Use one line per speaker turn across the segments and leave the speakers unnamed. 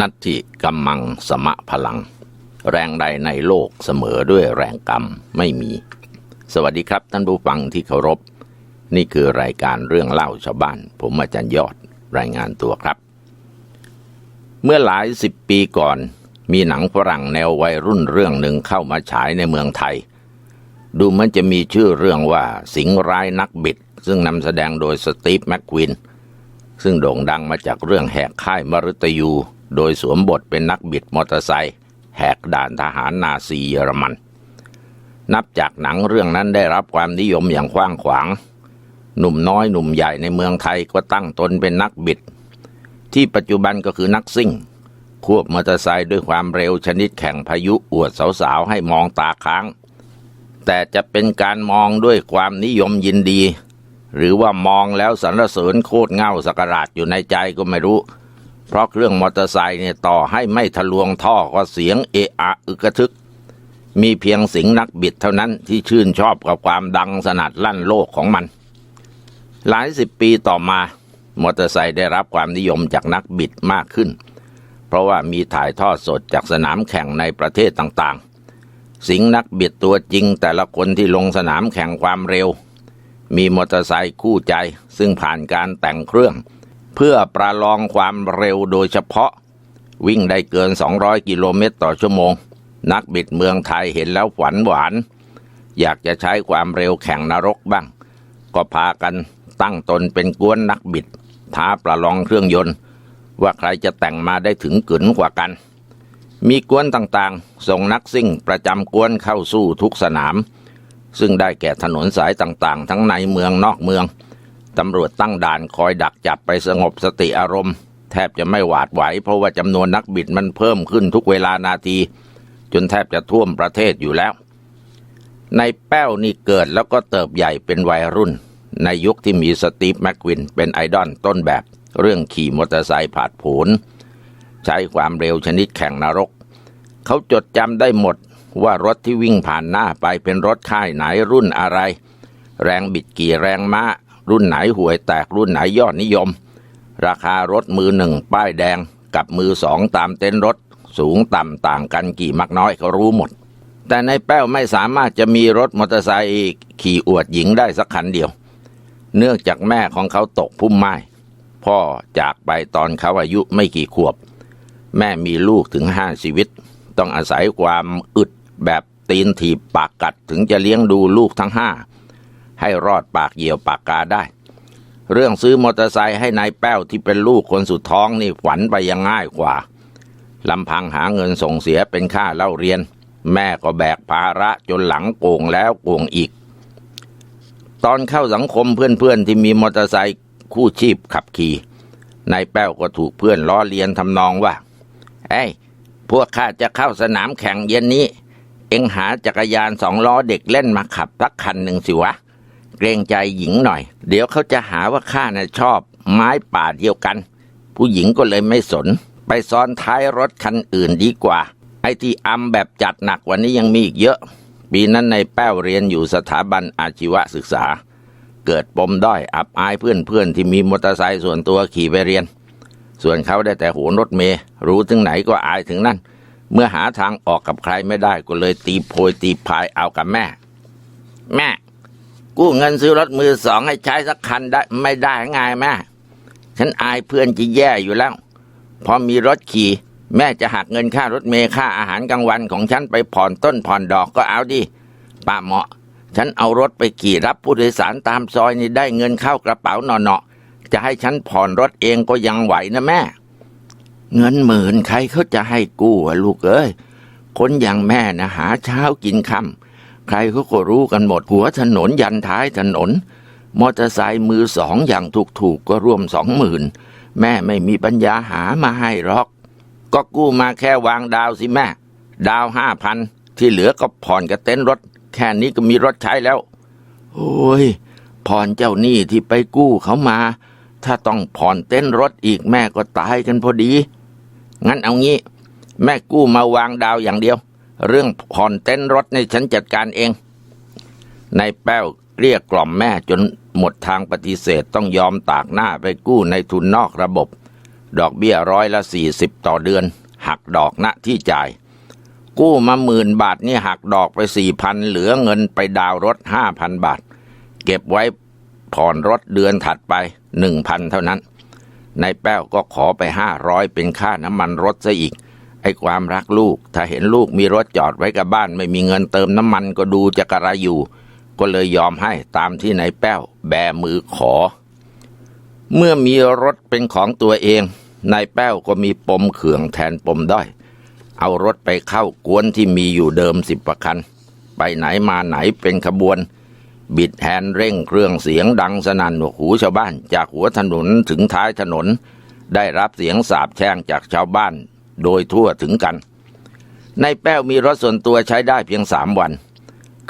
นัตถิกัมมังสมะพลัง แรงใดในโลกเสมอด้วยแรงกรรมไม่มี สวัสดีครับท่านผู้ฟังที่เคารพ นี่คือรายการเรื่องเล่าชาวบ้าน ผมอาจารย์ยอดรายงานตัวครับ เมื่อหลายสิบปีก่อน มีหนังฝรั่งแนววัยรุ่นเรื่องหนึ่งเข้ามาฉายในเมืองไทย ดูมันจะมีชื่อเรื่องว่าสิงร้ายนักบิด ซึ่งนำแสดงโดยสตีฟแม็กควินซึ่งโด่งดังมาจากเรื่องแหกค่ายมฤตยู โดยสวมบทเป็นนักบิดมอเตอร์ไซค์แหกด่านทหารนาซีเยอรมัน นับจากหนังเรื่องนั้นได้รับความนิยมอย่างกว้างขวาง หนุ่มน้อยหนุ่มใหญ่ในเมืองไทยก็ตั้งตนเป็นนักบิด ที่ปัจจุบันก็คือนักซิ่ง ควบมอเตอร์ไซค์ด้วยความเร็วชนิดแข่งพายุอวดสาวๆให้มองตาค้าง แต่จะเป็นการมองด้วยความนิยมยินดี หรือว่ามองแล้วสรรเสริญโคตรเง่าสกราดอยู่ในใจก็ไม่รู้ เพราะเครื่องมอเตอร์ไซค์เนี่ยต่อให้ไม่ทะลวงท่อก็เสียงเอะอะอึกระทึก มีเพียงสิงนักบิดเท่านั้นที่ชื่นชอบกับความดังสนัดลั่นโลกของมัน หลายสิบปีต่อมามอเตอร์ไซค์ได้รับความนิยมจากนักบิดมากขึ้น เพราะว่ามีถ่ายทอดสดจากสนามแข่งในประเทศต่างๆ สิงนักบิดตัวจริงแต่ละคนที่ลงสนามแข่งความเร็ว มีมอเตอร์ไซค์คู่ใจซึ่งผ่านการแต่งเครื่อง เพื่อประลองความเร็วโดยเฉพาะ วิ่งได้เกิน 200 กิโลเมตรต่อชั่วโมง นักบิดเมืองไทยเห็นแล้วฝันหวาน อยากจะใช้ความเร็วแข่งนรกบ้าง ก็พากันตั้งตนเป็นกวนนักบิด ท้าประลองเครื่องยนต์ ว่าใครจะแต่งมาได้ถึงกึนกว่ากัน มีกวนต่างๆ ส่งนักซิ่งประจำกวนเข้าสู้ทุกสนาม ซึ่งได้แก่ถนนสายต่างๆ ทั้งในเมืองนอกเมือง ตำรวจตั้งด่านคอยดักจับไปสงบสติอารมณ์ แทบจะไม่หวาดไหว เพราะว่าจำนวนนักบิดมันเพิ่มขึ้นทุกเวลานาที จนแทบจะท่วมประเทศอยู่แล้ว ในแป้วนี่เกิดแล้วก็เติบใหญ่เป็นวัยรุ่น ในยุคที่มีสตีฟแม็กวินเป็นไอดอลต้นแบบ เรื่องขี่มอเตอร์ไซค์ผาดโผนใช้ความเร็วชนิดแข่งนรก เขาจดจำได้หมดว่ารถที่วิ่งผ่านหน้าไปเป็นรถค่ายไหนรุ่นอะไร แรงบิดกี่แรงม้า รุ่นไหนห่วยแตกรุ่นไหนยอดนิยม ราคารถมือหนึ่งป้ายแดงกับมือสองตามเต็นท์รถ สูงต่ำต่างกันกี่มักน้อยเขารู้หมด แต่ในแป้วไม่สามารถจะมีรถมอเตอร์ไซค์ขี่อวดหญิงได้สักคันเดียว เนื่องจากแม่ของเขาตกพุ่มไม้พ่อจากไปตอนเขาอายุไม่กี่ขวบ แม่มีลูกถึงห้าชีวิต ต้องอาศัยความอึดแบบตีนถีบปากกัดถึงจะเลี้ยงดูลูกทั้งห้า ให้รอดปากเหยี่ยวปากกาได้ เรื่องซื้อมอเตอร์ไซค์ให้นายแป้วที่เป็นลูกคนสุดท้องนี่ฝันไปยังง่ายกว่าลำพังหาเงินส่งเสียเป็นค่าเล่าเรียน แม่ก็แบกภาระจนหลังโกงแล้วโกงอีก ตอนเข้าสังคมเพื่อนๆที่มีมอเตอร์ไซค์คู่ชีพขับขี่นายแป้วก็ถูกเพื่อนล้อเลียนทำนองว่าเอ้ยพวกข้าจะเข้าสนามแข่งเย็นนี้ เอ็งหาจักรยานสองล้อเด็กเล่นมาขับสักคันหนึ่งสิวะ รงใจหญิงหน่อย เดี๋ยวเขาจะหาว่าข้าน่ะชอบ ไม้ป่าเดียวกัน ผู้หญิงก็เลยไม่สน ไปซ้อนท้ายรถคันอื่นดีกว่า ไอ้ที่อำแบบจัดหนักกวันนี้ยังมีอีกเยอะ ปีนั้นในแป้วเรียนอยู่สถาบันอาชีวศึกษา เกิดปมด้อยอับอายเพื่อนๆที่มีมอเตอร์ไซค์ส่วนตัวขี่ไปเรียน ส่วนเขาได้แต่โหนรถเมย์รู้ถึงไหนก็อายถึงนั่นเมื่อหาทางออกกับใครไม่ได้ก็เลยตีโพยตีพายเอากับแม่ แม่ กู้เงินซื้อรถมือสองให้ใช้สักคันได้ไม่ได้ไงแม่ฉันอายเพื่อนจะแย่อยู่แล้ว พอมีรถขี่ แม่จะหักเงินค่ารถเมย์ค่าอาหารกลางวันของฉันไปผ่อนต้นผ่อนดอกก็เอาดิป้าเหมาะ ฉันเอารถไปขี่รับผู้โดยสารตามซอยนี่ได้เงินเข้ากระเป๋าหนอๆจะให้ฉันผ่อนรถเองก็ยังไหวนะแม่ เงินหมื่นใครเขาจะให้กู้ลูกเอ้ยคนอย่างแม่นะหาเช้ากินค่ำ ใครเขาก็รู้กันหมดหัวถนนยันท้ายถนน มอเตอร์ไซค์มือสองอย่างถูกๆก็รวมสองหมื่นแม่ไม่มีปัญญาหามาให้หรอก ก็กู้มาแค่วางดาวสิแม่ ดาวห้าพันที่เหลือก็ผ่อนกับเต็นท์รถ แค่นี้ก็มีรถใช้แล้ว โอ้ยผ่อนเจ้าหนี้ที่ไปกู้เขามา ถ้าต้องผ่อนเต้นรถอีกแม่ก็ตายกันพอดี งั้นเอางี้ แม่กู้มาวางดาวอย่างเดียว เรื่องผ่อนเต้นรถในฉันจัดการเองนายแป้วเกลี้ยกล่อมแม่จนหมดทางปฏิเสธต้องยอมตากหน้าไปกู้ในทุนนอกระบบ ดอกเบี้ยร้อยละสี่สิบต่อเดือน หักดอกณที่จ่าย กู้มาหมื่นบาทนี่หักดอกไปสี่พันเหลือเงินไปดาวรถห้าพันบาท เก็บไว้ผ่อนรถเดือนถัดไปหนึ่งพันเท่านั้นนายแป้วก็ขอไปห้าร้อยเป็นค่าน้ำมันรถซะอีก ไอ้ความรักลูก ถ้าเห็นลูกมีรถจอดไว้กับบ้าน ไม่มีเงินเติมน้ำมันก็ดูจะกระไรอยู่ ก็เลยยอมให้ตามที่นายแป้ว แบมือขอ เมื่อมีรถเป็นของตัวเองนายแป้วก็มีปมเขื่องแทนปมด้อย เอารถไปเข้ากวนที่มีอยู่เดิมสิบประคัน ไปไหนมาไหนเป็นขบวน บิดแฮนเร่งเครื่องเสียงดังสนั่นหูชาวบ้าน จากหัวถนนถึงท้ายถนน ได้รับเสียงสาบแช่งจากชาวบ้าน โดยทั่วถึงกัน ในแป้วมีรถส่วนตัวใช้ได้เพียงสามวัน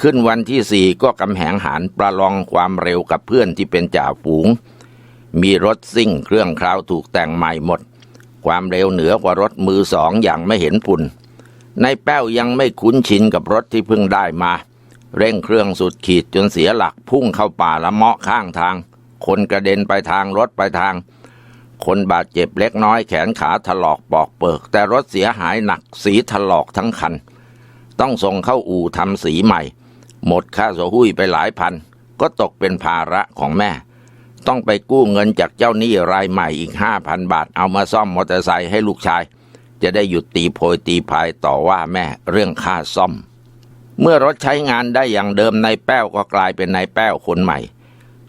ขึ้นวันที่สี่ก็กำแหงหารประลองความเร็วกับเพื่อนที่เป็นจ่าฝูง มีรถซิ่งเครื่องคราวถูกแต่งใหม่หมด ความเร็วเหนือกว่ารถมือสองอย่างไม่เห็นปุ่นนแป้วยังไม่คุ้นชินกับรถที่เพิ่งได้มา เร่งเครื่องสุดขีดจนเสียหลักพุ่งเข้าป่าละเมาะข้างทาง คนกระเด็นไปทางรถไปทาง คนบาดเจ็บเล็กน้อยแขนขาถลอกปอกเปิก แต่รถเสียหายหนักสีถลอกทั้งคัน ต้องส่งเข้าอู่ทำสีใหม่ หมดค่าโซหุ้ยไปหลายพัน ก็ตกเป็นภาระของแม่ ต้องไปกู้เงินจากเจ้าหนี้รายใหม่อีกห้าพันบาท เอามาซ่อมมอเตอร์ไซค์ให้ลูกชาย จะได้หยุดตีโพยตีพายต่อว่าแม่เรื่องค่าซ่อม เมื่อรถใช้งานได้อย่างเดิมนายแป้วก็กลายเป็นนายแป้วคนใหม่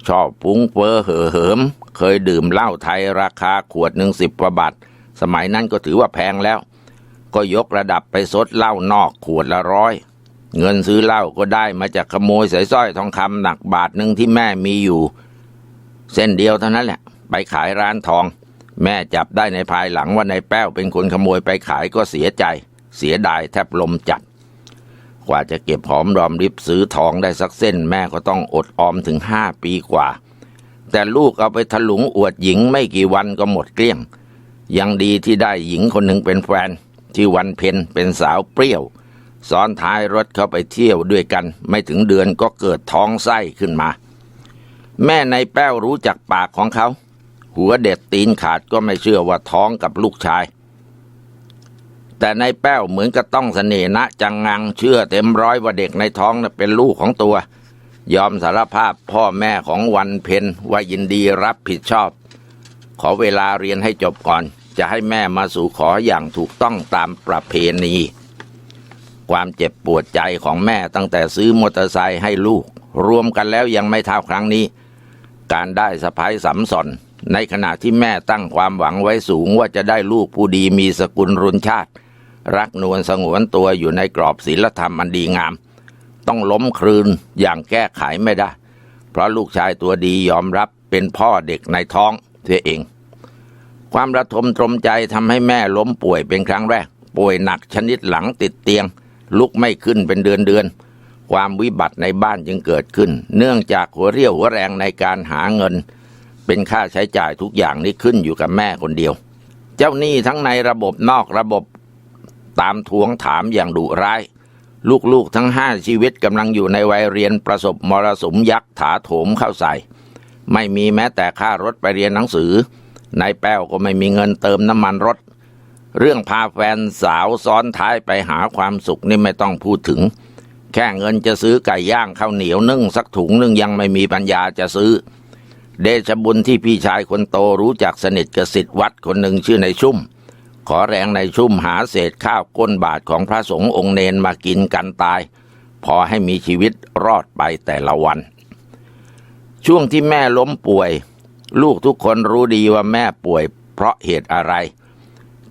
ชอบฟุ้งเฟ้อเห่อเหิม เคยดื่มเหล้าไทยราคาขวดหนึ่งสิบกว่าบาท สมัยนั้นก็ถือว่าแพงแล้ว ก็ยกระดับไปซดเหล้านอกขวดละร้อย เงินซื้อเหล้าก็ได้มาจากขโมยสายสร้อยทองคำหนักบาทหนึ่งที่แม่มีอยู่ เส้นเดียวเท่านั้นแหละ ไปขายร้านทอง แม่จับได้ในภายหลังว่านายแป้วเป็นคนขโมยไปขายก็เสียใจ เสียดายแทบลมจัด กว่าจะเก็บหอมรอมริบซื้อทองได้สักเส้นแม่ก็ต้องอดออมถึงห้าปีกว่า แต่ลูกเอาไปถลุงอวดหญิงไม่กี่วันก็หมดเกลี้ยง ยังดีที่ได้หญิงคนหนึ่งเป็นแฟนที่วันเพ็ญเป็นสาวเปรี้ยว ซ้อนท้ายรถเข้าไปเที่ยวด้วยกัน ไม่ถึงเดือนก็เกิดท้องไส้ขึ้นมา แม่ในแป้วรู้จักปากของเขา หัวเด็ดตีนขาดก็ไม่เชื่อว่าท้องกับลูกชาย แต่ในแป้วเหมือนกับต้องเสน่ห์นะจังงังเชื่อเต็มร้อยว่าเด็กในท้องเป็นลูกของตัว ยอมสารภาพพ่อแม่ของวันเพ็ญว่ายินดีรับผิดชอบ ขอเวลาเรียนให้จบก่อน จะให้แม่มาสู่ขออย่างถูกต้องตามประเพณี ความเจ็บปวดใจของแม่ตั้งแต่ซื้อมอเตอร์ไซค์ให้ลูก รวมกันแล้วยังไม่เท่าครั้งนี้ การได้สะพ้ายสัมสอน ในขณะที่แม่ตั้งความหวังไว้สูงว่าจะได้ลูกผู้ดีมีสกุลรุนชาติ รักนวลสงวนตัวอยู่ในกรอบศีลธรรมอันดีงาม ต้องล้มคลืนอย่างแก้ไขไม่ได้ เพราะลูกชายตัวดียอมรับเป็นพ่อเด็กในท้องเสียเอง ความระทมตรมใจทำให้แม่ล้มป่วยเป็นครั้งแรก ป่วยหนักชนิดหลังติดเตียง ลุกไม่ขึ้นเป็นเดือนเดือนๆความวิบัติในบ้านจึงเกิดขึ้น เนื่องจากหัวเรี่ยวหัวแรงในการหาเงิน เป็นค่าใช้จ่ายทุกอย่างนี้ขึ้นอยู่กับแม่คนเดียว เจ้าหนี้ทั้งในระบบนอกระบบตามทวงถามอย่างดุร้าย ลูกๆทั้งห้าชีวิตกำลังอยู่ในวัยเรียนประสบมรสุมยักษ์ถาโถมเข้าใส่ ไม่มีแม้แต่ค่ารถไปเรียนหนังสือนายแป้วก็ไม่มีเงินเติมน้ำมันรถ เรื่องพาแฟนสาวซ้อนท้ายไปหาความสุขนี่ไม่ต้องพูดถึง แค่เงินจะซื้อไก่ย่างข้าวเหนียวนึ่งสักถุงนึงยังไม่มีปัญญาจะซื้อ เดชบุญที่พี่ชายคนโตรู้จักสนิทกับสิทธิวัดคนหนึ่งชื่อในชุ่ม ขอแรงในชุ่มหาเศษข้าวก้นบาทของพระสงฆ์องค์เนนมากินกันตาย พอให้มีชีวิตรอดไปแต่ละวัน ช่วงที่แม่ล้มป่วย ลูกทุกคนรู้ดีว่าแม่ป่วย เพราะเหตุอะไร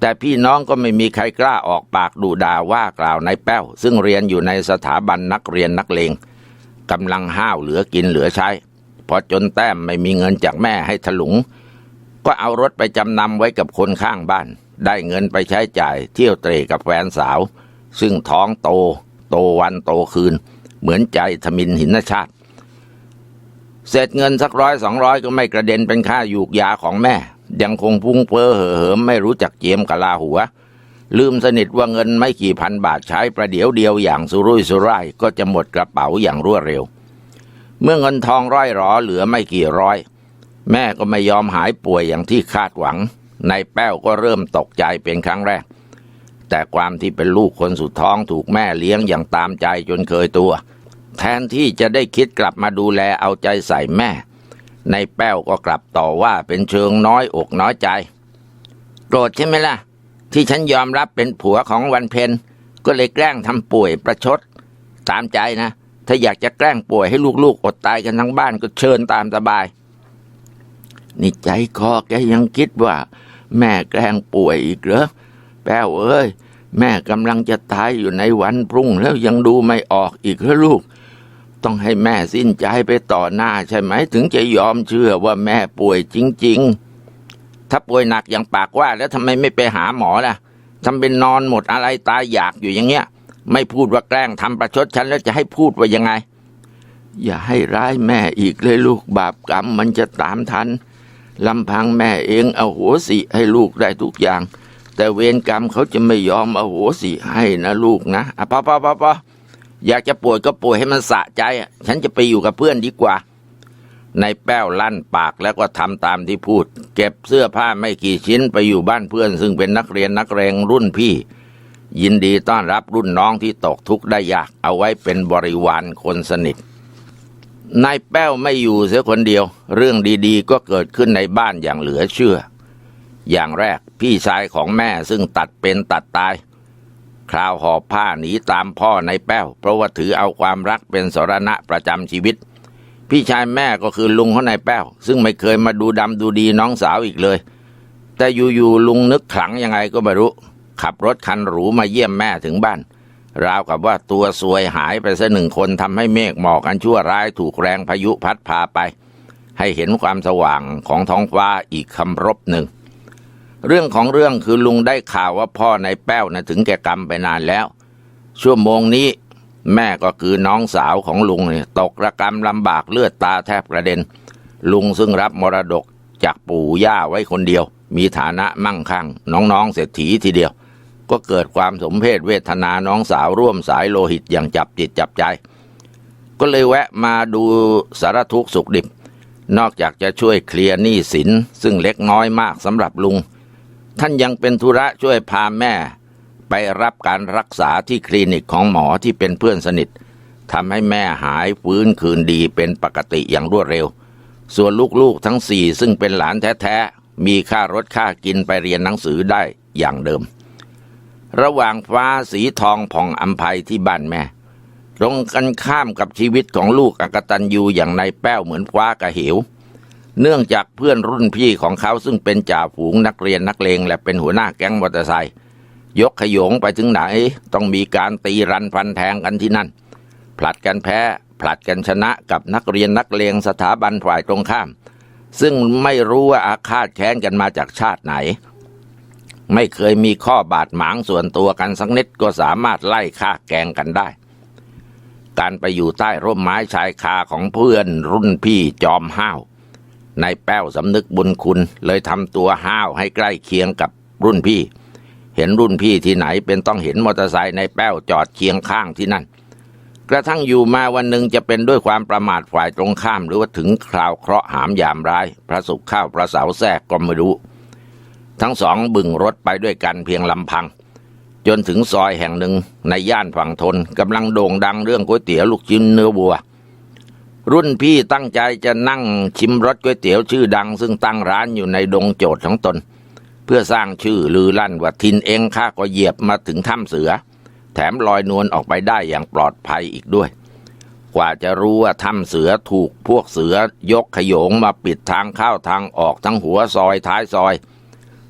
แต่พี่น้องก็ไม่มีใครกล้าออกปากดูด่าว่ากล่าวในแป้ว ซึ่งเรียนอยู่ในสถาบันนักเรียนนักเลงกำลังห้าวเหลือกินเหลือใช้ อจนแต้มไม่มีเงินจากแม่ให้ถลุง ก็เอารถไปจำนำไว้กับคนข้างบ้าน ได้เงินไปใช้จ่าย เที่ยวเตร่กับแฟนสาว ซึ่งท้องโต โตวันโตคืน เหมือนใจทมินหินชาติ เสร็จเงินสักร้อยสองร้อยก็ไม่กระเด็นเป็นค่ายูกยาของแม่ ยังคงพุ่งเพ้อเห่อเหิมไม่รู้จักเจียมกะลาหัวลืมสนิทว่าเงินไม่กี่พันบาทใช้ประเดี๋ยวเดียวอย่างสุรุ่ยสุร่ายก็จะหมดกระเป๋าอย่างรวดเร็ว เมื่อเงินทองร้อยหรอเหลือไม่กี่ร้อย แม่ก็ไม่ยอมหายป่วยอย่างที่คาดหวังนายแป้วก็เริ่มตกใจเป็นครั้งแรก แต่ความที่เป็นลูกคนสุดท้องถูกแม่เลี้ยงอย่างตามใจจนเคยตัว แทนที่จะได้คิดกลับมาดูแลเอาใจใส่แม่ในายแป้วก็กลับต่อว่าเป็นเชิงน้อยอกน้อยใจ โกรธใช่ไหมล่ะ ที่ฉันยอมรับเป็นผัวของวันเพ็ญก็เลยแกล้งทำป่วยประชด ตามใจนะ ถ้าอยากจะแกล้งป่วยให้ลูกๆ อดตายกันทั้งบ้านก็เชิญตามสบาย นี่ใจคอแกยังคิดว่า แม่แกล้งป่วยอีกเหรอแป้วเอ้ย แม่กำลังจะตายอยู่ในวันพรุ่งแล้วยังดูไม่ออกอีกเหรอลูก ต้องให้แม่สิ้นใจไปต่อหน้าใช่ไหม ถึงจะยอมเชื่อว่าแม่ป่วยจริง ๆ ถ้าป่วยหนักอย่างปากว่า แล้วทำไมไม่ไปหาหมอล่ะทำเป็นนอนหมดอะไรตายอยากอยู่อย่างเงี้ย ไม่พูดว่าแกล้งทำประชดฉันแล้วจะให้พูดว่ายังไง อย่าให้ร้ายแม่อีกเลยลูกบาปกรรมมันจะตามทันลำพังแม่เองเอาโหสิให้ลูกได้ทุกอย่าง แต่เวรกรรมเขาจะไม่ยอมเอาโหสิให้นะลูกนะอะพอพอพอพออยากจะป่วยก็ป่วยให้มันสะใจฉันจะไปอยู่กับเพื่อนดีกว่าในแป้วลั่นปากแล้วก็ทำตามที่พูด เก็บเสื้อผ้าไม่กี่ชิ้นไปอยู่บ้านเพื่อน ซึ่งเป็นนักเรียนนักเรงรุ่นพี่ ยินดีต้อนรับรุ่นน้องที่ตกทุกข์ได้ยาก เอาไว้เป็นบริวารคนสนิทนายแป้วไม่อยู่เสียคนเดียว เรื่องดีๆ ก็เกิดขึ้นในบ้านอย่างเหลือเชื่อ อย่างแรกพี่ชายของแม่ซึ่งตัดเป็นตัดตาย คราวหอบผ้าหนีตามพ่อในแป้ว เพราะว่าถือเอาความรักเป็นสรณะประจำชีวิต พี่ชายแม่ก็คือลุงของนายแป้ว ซึ่งไม่เคยมาดูดำดูดีน้องสาวอีกเลย แต่อยู่ๆลุงนึกขลังยังไงก็ไม่รู้ ขับรถคันหรูมาเยี่ยมแม่ถึงบ้าน ราวกับว่าตัวซวยหายไปซะหนึ่งคนทำให้เมฆหมอกอันชั่วร้ายถูกแรงพายุพัดพาไป ให้เห็นความสว่างของท้องฟ้าอีกคำรบหนึ่ง เรื่องของเรื่องคือลุงได้ข่าวว่าพ่อในแป้วนะถึงแก่กรรมไปนานแล้ว ชั่วโมงนี้แม่ก็คือน้องสาวของลุงเนี่ยตกระกรรมลำบากเลือดตาแทบกระเด็น ลุงซึ่งรับมรดกจากปู่ย่าไว้คนเดียว มีฐานะมั่งคั่ง น้องๆเศรษฐีทีเดียว ก็เกิดความสมเพศเวทนาน้องสาวร่วมสายโลหิตอย่างจับจิตจับใจ ก็เลยแวะมาดูสารทุกข์สุขดิบ นอกจากจะช่วยเคลียร์หนี้สินซึ่งเล็กน้อยมากสำหรับลุง ท่านยังเป็นธุระช่วยพาแม่ ไปรับการรักษาที่คลินิกของหมอที่เป็นเพื่อนสนิททำให้แม่หายฟื้นคืนดีเป็นปกติอย่างรวดเร็ว ส่วนลูกๆทั้งสี่ซึ่งเป็นหลานแท้ๆมีค่ารถค่ากินไปเรียนหนังสือได้อย่างเดิม ระหว่างฟ้าสีทองผ่องอัมภัยที่บ้านแม่ ตรงกันข้ามกับชีวิตของลูกอกตันยูอย่างในแป้วเหมือนฟ้ากระเหว เนื่องจากเพื่อนรุ่นพี่ของเขาซึ่งเป็นจ่าฝูงนักเรียนนักเลงและเป็นหัวหน้าแก๊งมอเตอร์ไซค์ยกขยงไปถึงไหน ต้องมีการตีรันฟันแทงกันที่นั่น ผลัดกันแพ้ ผลัดกันชนะกับนักเรียนนักเลงสถาบันฝ่ายตรงข้าม ซึ่งไม่รู้ว่าอาฆาตแค้นกันมาจากชาติไหน ไม่เคยมีข้อบาดหมางส่วนตัวกันสักนิดก็สามารถไล่ฆ่าแกงกันได้ การไปอยู่ใต้ร่มไม้ชายคาของเพื่อนรุ่นพี่จอมห้าวนายแป้วสำนึกบุญคุณเลยทำตัวห้าวให้ใกล้เคียงกับรุ่นพี่ เห็นรุ่นพี่ที่ไหนเป็นต้องเห็นมอเตอร์ไซค์นายแป้วจอดเคียงข้างที่นั่น กระทั่งอยู่มาวันหนึ่งจะเป็นด้วยความประมาทฝ่ายตรงข้าม หรือว่าถึงคราวเคราะห์หามยามร้าย พระสุขข้าวพระเสาแทรกก็ไม่รู้ ทั้งสองบึงรถไปด้วยกันเพียงลำพัง จนถึงซอยแห่งหนึ่งในย่านฝั่งทนกำลังโด่งดังเรื่องก๋วยเตี๋ยวลูกชิ้นเนื้อวัว รุ่นพี่ตั้งใจจะนั่งชิมรสก๋วยเตี๋ยวชื่อดัง ซึ่งตั้งร้านอยู่ในดงโจทย์ของตน เพื่อสร้างชื่อลือลั่นว่าทินเองข้าก็เหยียบมาถึงถ้ำเสือ แถมลอยนวลออกไปได้อย่างปลอดภัยอีกด้วยกว่าจะรู้ว่าถ้ำเสือถูกพวกเสือยกขโยงมาปิดทางเข้าทางออกทั้งหัวซอยท้ายซอย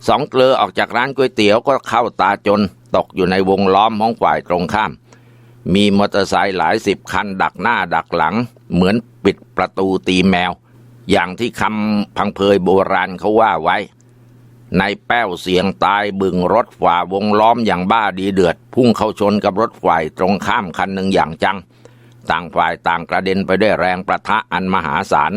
สองเกลือออกจากร้านก๋วยเตี๋ยวก็เข้าตาจนตกอยู่ในวงล้อมของฝ่ายตรงข้าม มีมอเตอร์ไซค์หลายสิบคันดักหน้าดักหลัง เหมือนปิดประตูตีแมว อย่างที่คำพังเพยโบราณเขาว่าไว้ ในแป้วเสียงตายบึงรถฝ่าวงล้อมอย่างบ้าดีเดือด พุ่งเข้าชนกับรถฝ่ายตรงข้ามคันหนึ่งอย่างจัง ต่างฝ่ายต่างกระเด็นไปด้วยแรงประทะอันมหาศาล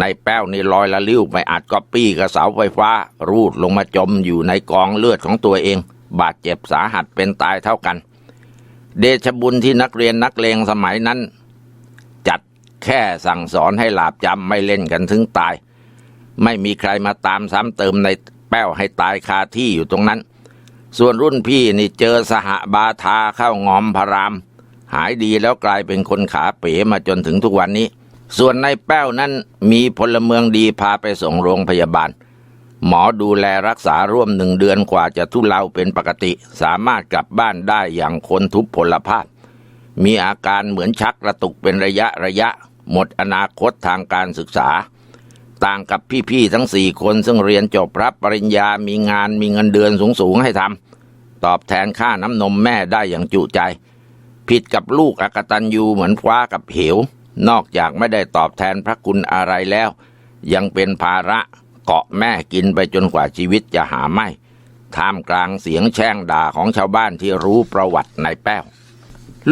ในแป้วนี่ลอยละลิ้วไปอัดก๊อปปี้กับเสาไฟฟ้า รูดลงมาจมอยู่ในกองเลือดของตัวเอง บาดเจ็บสาหัสเป็นตายเท่ากัน เดชบุญที่นักเรียนนักเลงสมัยนั้น จัดแค่สั่งสอนให้หลาบจำไม่เล่นกันถึงตาย ไม่มีใครมาตามซ้ำเติมในแป้วให้ตายคาที่อยู่ตรงนั้น ส่วนรุ่นพี่นี่เจอสหบาทาเข้างอมพราม หายดีแล้วกลายเป็นคนขาเป๋มาจนถึงทุกวันนี้ ส่วนในแป้วนั้นมีพลเมืองดีพาไปส่งโรงพยาบาล หมอดูแลรักษาร่วมหนึ่งเดือนกว่าจะทุเลาเป็นปกติ สามารถกลับบ้านได้อย่างคนทุพพลภาพ มีอาการเหมือนชักกระตุกเป็นระยะระยะ หมดอนาคตทางการศึกษา ต่างกับพี่ๆทั้งสี่คนซึ่งเรียนจบรับปริญญามีงานมีเงินเดือนสูงๆให้ทำตอบแทนค่าน้ำนมแม่ได้อย่างจุใจ ผิดกับลูกอกตันยูเหมือนฟ้ากับเหว นอกจากไม่ได้ตอบแทนพระคุณอะไรแล้ว ยังเป็นภาระเกาะแม่กินไปจนกว่าชีวิตจะหาไม่ท่ามกลางเสียงแช่งด่าของชาวบ้านที่รู้ประวัติในแป้ว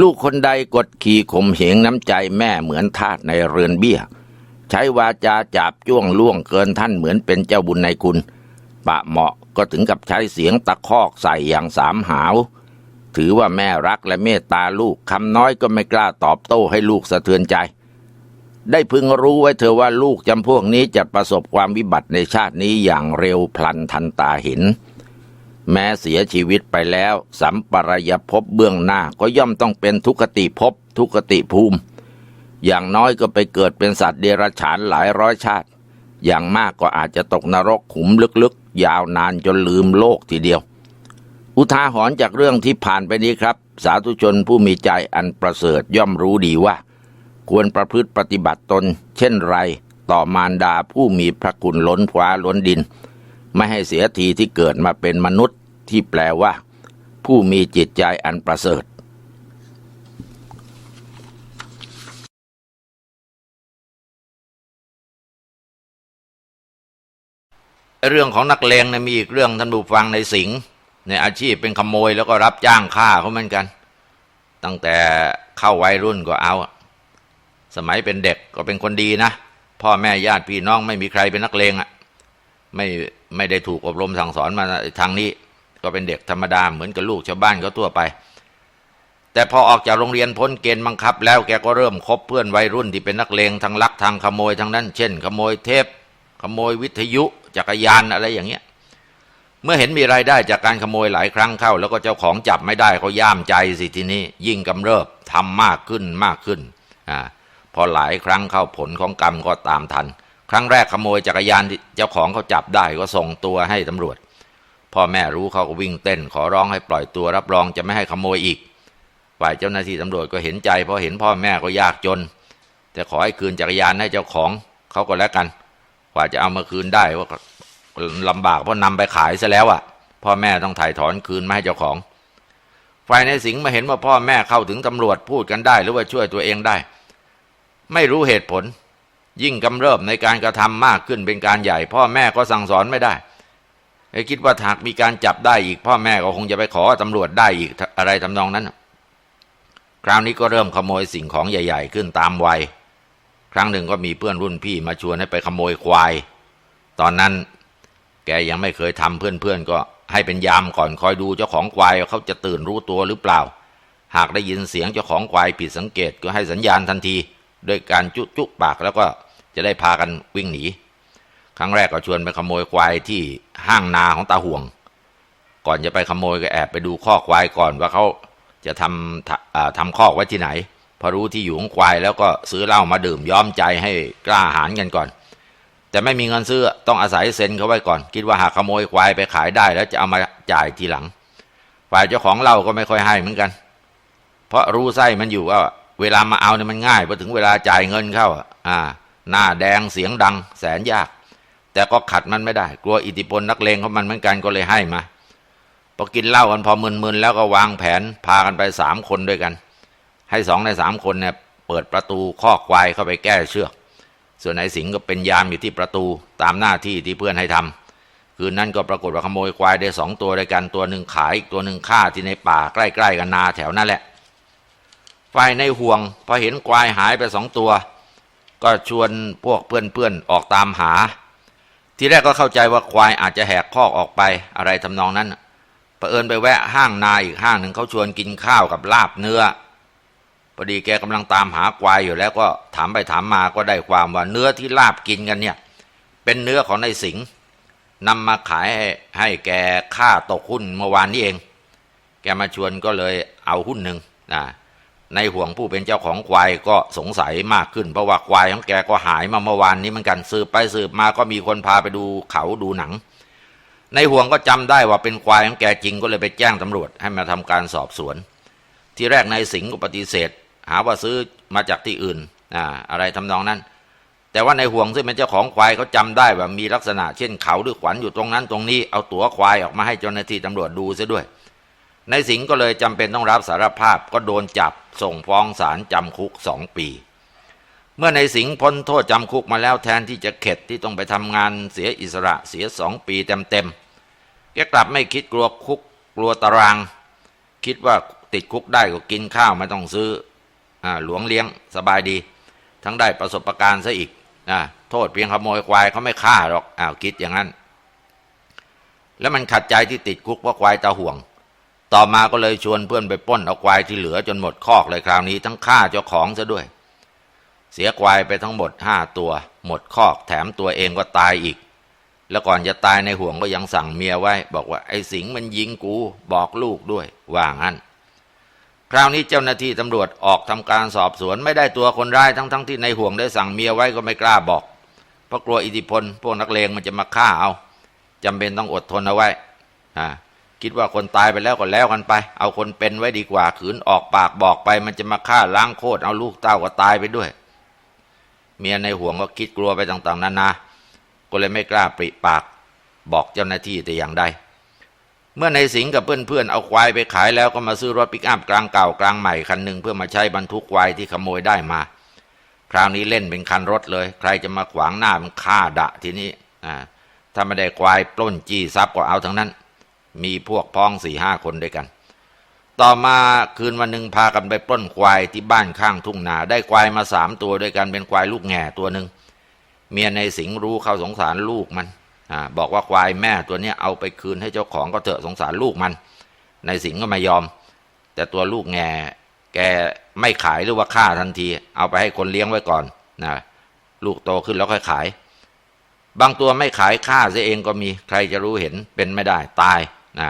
ลูกคนใดกดขี่ข่มเหงน้ำใจแม่เหมือนทาสในเรือนเบี้ย ใช้วาจาจับจ้วงล่วงเกินท่านเหมือนเป็นเจ้าบุญในคุณ ปะเหมาะก็ถึงกับใช้เสียงตะคอกใส่อย่างสามหาว ถือว่าแม่รักและเมตตาลูกคำน้อยก็ไม่กล้าตอบโต้ให้ลูกสะเทือนใจ ได้พึงรู้ไว้เถอะว่าลูกจำพวกนี้จะประสบความวิบัติในชาตินี้อย่างเร็วพลันทันตาเห็น แม้เสียชีวิตไปแล้ว สัมปรายภพเบื้องหน้าก็ย่อมต้องเป็นทุกขติภพทุกขติภูมิ อย่างน้อยก็ไปเกิดเป็นสัตว์เดรัจฉานหลายร้อยชาติ อย่างมากก็อาจจะตกนรกขุมลึกๆ ยาวนานจนลืมโลกทีเดียว อุทาหรณ์จากเรื่องที่ผ่านไปนี้ครับ สาธุชนผู้มีใจอันประเสริฐย่อมรู้ดีว่า ควรประพฤติปฏิบัติตน เช่นไร ต่อมารดาผู้มีพระคุณล้นฟ้าล้นดิน ไม่ให้เสียทีที่เกิดมาเป็นมนุษย์ที่แปลว่า ผู้มีจิตใจอันประเสริฐเรื่องของนักเลงนะมีอีกเรื่องท่านผู้ฟังในสิงห์ ในอาชีพเป็นขโมยแล้วก็รับจ้างฆ่าเขาเหมือนกัน ตั้งแต่เข้าวัยรุ่นก็เอา สมัยเป็นเด็กก็เป็นคนดีนะ พ่อแม่ญาติพี่น้องไม่มีใครเป็นนักเลงอะไม่ไม่ได้ถูกอบรมสั่งสอนมาทางนี้ ก็เป็นเด็กธรรมดาเหมือนกับลูกชาวบ้านเขาทั่วไป แต่พอออกจากโรงเรียนพ้นเกณฑ์บังคับ แล้วแกก็เริ่มคบเพื่อนวัยรุ่นที่เป็นนักเลงทางลักทางขโมยทางนั้น เช่น ขโมยเทปขโมยวิทยุจักรยานอะไรอย่างเงี้ย เมื่อเห็นมีรายได้จากการขโมยหลายครั้งเข้า แล้วก็เจ้าของจับไม่ได้เขาย่ามใจสิทีนี้ ยิ่งกำเริบทำมากขึ้นมากขึ้นอ่าพอหลายครั้งเข้าผลของกรรมก็ตามทัน ครั้งแรกขโมยจักรยานที่เจ้าของเขาจับได้ก็ส่งตัวให้ตำรวจ พ่อแม่รู้เขาก็วิ่งเต้น ขอร้องให้ปล่อยตัวรับรองจะไม่ให้ขโมยอีก ฝ่ายเจ้าหน้าที่ตำรวจก็เห็นใจเพราะเห็นพ่อแม่ก็ยากจน แต่ขอให้คืนจักรยานให้เจ้าของเขาก็แล้วกัน กว่าจะเอามาคืนได้ว่า ลำบากเพราะนำไปขายซะแล้วอะ่ะ พ่อแม่ต้องถ่ายถอนคืนมาให้เจ้าของ ฝ่ายในสิงห์มาเห็นว่าพ่อแม่เข้าถึงตำรวจพูดกันได้ หรือว่าช่วยตัวเองได้ ไม่รู้เหตุผล ยิ่งกำเริบในการกระทำมากขึ้นเป็นการใหญ่ พ่อแม่ก็สั่งสอนไม่ได้ไอ้คิดว่าหากมีการจับได้อีก พ่อแม่ก็คงจะไปขอตำรวจได้อีกอะไรทำนองนั้น คราวนี้ก็เริ่มขโมยสิ่งของใหญ่ ๆ ขึ้นตามวัย ครั้งหนึ่งก็มีเพื่อนรุ่นพี่มาชวนให้ไปขโมยควาย ตอนนั้น แกยังไม่เคยทำเพื่อนๆก็ให้เป็นยามก่อนคอยดูเจ้าของควายเขาจะตื่นรู้ตัวหรือเปล่า หากได้ยินเสียงเจ้าของควายผิดสังเกตก็ให้สัญญาณทันที ด้วยการจุจุปากแล้วก็จะได้พากันวิ่งหนี ครั้งแรกก็ชวนไปขโมยควายที่ห้างนาของตาห่วง ก่อนจะไปขโมยก็แอบไปดูข้อควายก่อนว่าเขาจะทำอ่าทำข้อไว้ที่ไหนพอรู้ที่อยู่ของควายแล้วก็ซื้อเหล้ามาดื่มย้อมใจให้กล้าหาญกันก่อน แต่ไม่มีเงินซื้อต้องอาศัยเซ็นเขาไว้ก่อน คิดว่าหากขโมยควายไปขายได้แล้วจะเอามาจ่ายทีหลัง ฝ่ายเจ้าของเหล้าก็ไม่ค่อยให้เหมือนกัน เพราะรู้ไส้มันอยู่ว่าเวลามาเอาเนี่ยมันง่ายพอถึงเวลาจ่ายเงินเข้าอ่า หน้าแดงเสียงดัง แสนยาก แต่ก็ขัดมันไม่ได้ กลัวอิทธิพลนักเลงของมันเหมือนกันก็เลยให้มาพอกินเหล้ากันพอมึนๆแล้วก็วางแผนพากันไปสามคนด้วยกัน ให้สองในสามคนเนี่ยเปิดประตูคอควายเข้าไปแก้เชือก ส่วนไอ้สิงห์ก็เป็นยามอยู่ที่ประตูตามหน้าที่ที่เพื่อนให้ทำคืนนั้นก็ปรากฏว่าขโมยควายได้สองตัวด้วยกันตัวหนึ่งขายอีกตัวหนึ่งฆ่าที่ในป่าใกล้ ๆ กันนาแถวนั่นแหละฝ่ายในห่วงพอเห็นควายหายไปสองตัว ก็ชวนพวกเพื่อนๆออกตามหา ทีแรกก็เข้าใจว่าควายอาจจะแหกคอกออกไปอะไรทำนองนั้นน่ะเผอิญไปแวะห้างนาอีกห้างหนึ่งเขาชวนกินข้าวกับลาบเนื้อ พอดีแกกำลังตามหาควายอยู่แล้วก็ถามไปถามมาก็ได้ความว่าเนื้อที่ลาบกินกันเนี่ย เป็นเนื้อของนายสิงห์นำมาขายให้ให้แกค่าตกหุ้นเมื่อวานนี้เอง แกมาชวนก็เลยเอาหุ้นหนึ่งนะในห่วงผู้เป็นเจ้าของควายก็สงสัยมากขึ้นเพราะว่าควายของแกก็หายมาเมื่อวานนี้เหมือนกันสืบไปสืบมาก็มีคนพาไปดูเขาดูหนัง ในห่วงก็จำได้ว่าเป็นควายของแกจริงก็เลยไปแจ้งตำรวจให้มาทำการสอบสวน ที่แรกนายสิงห์ก็ปฏิเสธ หาว่าซื้อมาจากที่อื่นอ่าอะไรทำนองนั้น แต่ว่าในห่วงซึ่งเป็นเจ้าของควายเขาจำได้ว่ามีลักษณะเช่นเขาหรือขวัญอยู่ตรงนั้นตรงนี้เอาตั๋วควายออกมาให้เจ้าหน้าที่ตำรวจดูซะด้วยในสิงห์ก็เลยจำเป็นต้องรับสารภาพก็โดนจับส่งฟ้องศาลจำคุกสองปี เมื่อในสิงห์พ้นโทษจำคุกมาแล้วแทนที่จะเข็ดที่ต้องไปทำงานเสียอิสระเสียสองปีเต็มๆแกกลับไม่คิดกลัวคุกกลัวตาราง คิดว่าติดคุกได้ก็กินข้าวไม่ต้องซื้อ หลวงเลี้ยงสบายดี ทั้งได้ประสบการณ์ซะอีกอโทษเพียงขโมยควายเขาไม่ฆ่าหรอกอ้าวคิดอย่างนั้น แล้วมันขัดใจที่ติดคุกเพราะควายตาห่วง ต่อมาก็เลยชวนเพื่อนไปป้นเอาควายที่เหลือจนหมดคอกเลยคราวนี้ ทั้งฆ่าเจ้าของซะด้วย เสียควายไปทั้งหมดห้าตัว หมดคอกแถมตัวเองก็ตายอีกแล้วก่อนจะตายในห่วงก็ยังสั่งเมียไว้ บอกว่าไอ้สิงมันยิงกู บอกลูกด้วยว่างั้น คราวนี้เจ้าหน้าที่ตำรวจออกทำการสอบสวนไม่ได้ตัวคนร้ายทั้งๆทที่ในห่วงได้สั่งเมียไว้ก็ไม่กล้าบอก เพราะกลัวอิทธิพล พวกนักเลงมันจะมาฆ่าเอาจำเป็นต้องอดทนเอาไว้คิดว่าคนตายไปแล้วก็แล้วกันไป เอาคนเป็นไว้ดีกว่าขืนออกปากบอกไป มันจะมาฆ่าล้างโคตรเอาลูกเต้าก็ตายไปด้วย เมียในห่วงก็คิดกลัวไปต่างๆนานาก็เลยไม่กล้าปริปากบอกเจ้าหน้าที่แต่อย่างใด เมื่อในสิงห์กับเพื่อนๆ เอาควายไปขายแล้วก็มาซื้อรถปิกอัพกลางเก่ากลางใหม่คันหนึ่งเพื่อมาใช้บรรทุกควายที่ขโมยได้มา คราวนี้เล่นเป็นคันรถเลย ใครจะมาขวางหน้ามันฆ่าดะทีนี้อ่าถ้าไม่ได้ควายปล้นจี้ทรัพย์ก็เอาทั้งนั้น มีพวกพ้องสี่ห้าคนด้วยกัน ต่อมาคืนวันหนึ่งพากันไปปล้นควายที่บ้านข้างทุ่งนาได้ควายมาสามตัวด้วยกันเป็นควายลูกแง่ตัวหนึ่งเมียในสิงห์รู้เข้าสงสารลูกมัน บอกว่าควายแม่ตัวนี้เอาไปคืนให้เจ้าของก็เถอะสงสารลูกมันในสิงห์ก็ไม่ยอม แต่ตัวลูกแง่แกไม่ขายหรือว่าฆ่าทันที เอาไปให้คนเลี้ยงไว้ก่อนนะลูกโตขึ้นแล้วค่อยขาย บางตัวไม่ขายฆ่าเสียเองก็มีใครจะรู้เห็นเป็นไม่ได้ตายนะ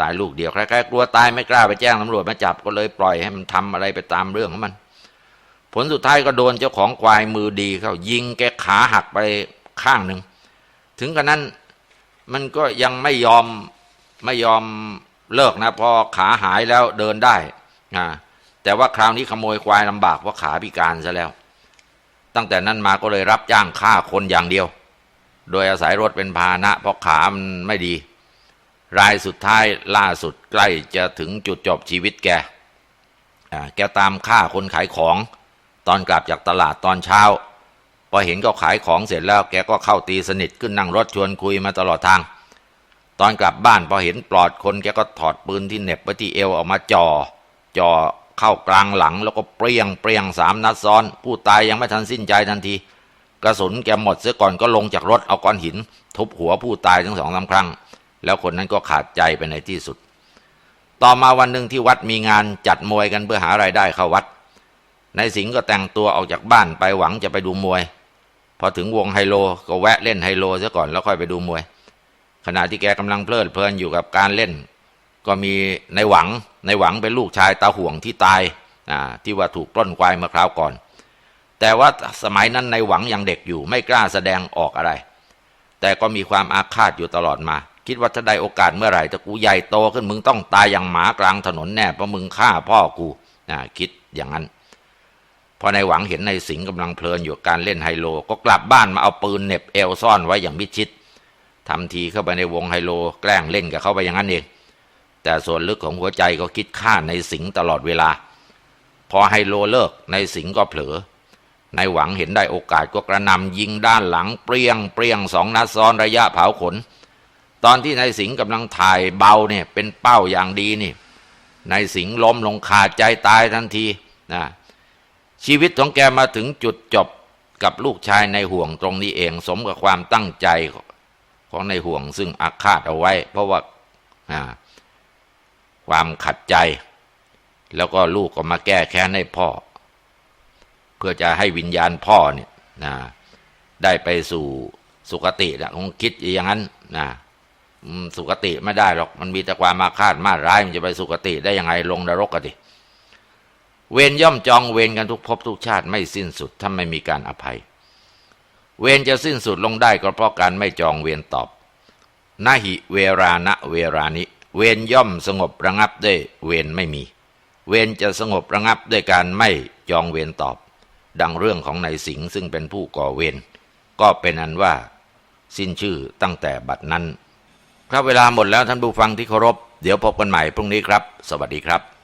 ตายลูกเดียวใครๆกลัวตายไม่กล้าไปแจ้งตำรวจมาจับก็เลยปล่อยให้มันทำอะไรไปตามเรื่องของมัน ผลสุดท้ายก็โดนเจ้าของควายมือดีเขายิงแกขาหักไปข้างหนึ่ง ถึงกระนั้นมันก็ยังไม่ยอมไม่ยอมเลิกนะพอขาหายแล้วเดินได้นะแต่ว่าคราวนี้ขโมยควายลำบากเพราะขาพิการซะแล้ว ตั้งแต่นั้นมาก็เลยรับจ้างฆ่าคนอย่างเดียว โดยอาศัยรถเป็นพาหนะ เพราะขามันไม่ดี รายสุดท้ายล่าสุดใกล้จะถึงจุดจบชีวิตแกแกตามฆ่าคนขายของ ตอนกลับจากตลาดตอนเช้า พอเห็นก็ขายของเสร็จแล้วแกก็เข้าตีสนิทขึ้นนั่งรถชวนคุยมาตลอดทาง ตอนกลับบ้านพอเห็นปลอดคนแกก็ถอดปืนที่เหน็บไว้ที่เอวออกมาจอ่อจ่อเข้ากลางหลังแล้วก็เปรี้ยงเปรี้ยงสามนัดซ้อน ผู้ตายยังไม่ทันสิ้นใจทันที กระสุนแกหมดเสียก่อนก็ลงจากรถเอาก้อนหิน ทุบหัวผู้ตายทั้งสองสาครั้ง แล้วคนนั้นก็ขาดใจไปในที่สุด ต่อมาวันหนึ่งที่วัดมีงานจัดมวยกันเพื่อหาไรายได้เข้าวัดในสิงห์ก็แต่งตัวออกจากบ้านไปหวังจะไปดูมวย พอถึงวงไฮโลก็แวะเล่นไฮโลเสียก่อนแล้วค่อยไปดูมวย ขณะที่แกกำลังเพลิดเพลินอยู่กับการเล่น ก็มีในหวังในหวังเป็นลูกชายตาห่วงที่ตายที่ว่าถูกปล้นควายเมื่อคราวก่อน แต่ว่าสมัยนั้นในหวังยังเด็กอยู่ไม่กล้าแสดงออกอะไร แต่ก็มีความอาฆาตอยู่ตลอดมา คิดว่าถ้าได้โอกาสเมื่อไหร่ถ้ากูใหญ่โตขึ้นมึงต้องตายอย่างหมากลางถนนแน่เพราะมึงฆ่าพ่อกูอคิดอย่างนั้น พอในหวังเห็นในสิงห์กำลังเพลินอยู่การเล่นไฮโล ก็กลับบ้านมาเอาปืนเน็บเอวซ่อนไว้อย่างมิดชิดทำทีเข้าไปในวงไฮโล แกล้งเล่นกับเขาไปอย่างนั้นเอง แต่ส่วนลึกของหัวใจก็คิดฆ่าในสิงห์ตลอดเวลา พอไฮโลเลิกในสิงห์ก็เผลอในหวังเห็นได้โอกาสก็กระนำยิงด้านหลังเปรียงเปรียงสองนัดซ้อนระยะเผาขน ตอนที่นายสิงห์กำลังถ่ายเบาเนี่ยเป็นเป้าอย่างดีนี่นายสิงห์ล้มลงขาดใจตายทันทีนะ ชีวิตของแกมาถึงจุดจบกับลูกชายในห่วงตรงนี้เอง สมกับความตั้งใจของในห่วงซึ่งอาฆาตเอาไว้ เพราะว่าความขัดใจ แล้วก็ลูกก็มาแก้แค้นให้พ่อ เพื่อจะให้วิญญาณพ่อเนี่ยนะได้ไปสู่สุคตินะคงคิดอย่างนั้นนะสุคติไม่ได้หรอกมันมีแต่ความมาคาดมาร้ายมันจะไปสุคติได้ยังไงลงนรกกันดิ เวรย่อมจองเวรกันทุกภพทุกชาติไม่สิ้นสุดถ้าไม่มีการอภัย เวรจะสิ้นสุดลงได้ก็เพราะการไม่จองเวรตอบนาหิเวรานะเวรานิ เวรย่อมสงบระงับด้วยเวรไม่มี เวรจะสงบระงับด้วยการไม่จองเวรตอบ ดังเรื่องของนายสิงห์ซึ่งเป็นผู้ก่อเวรก็เป็นอันว่า สิ้นชื่อตั้งแต่บัดนั้น ครับเวลาหมดแล้วท่านผู้ฟังที่เคารพ เดี๋ยวพบกันใหม่พรุ่งนี้ครับ สวัสดีครับ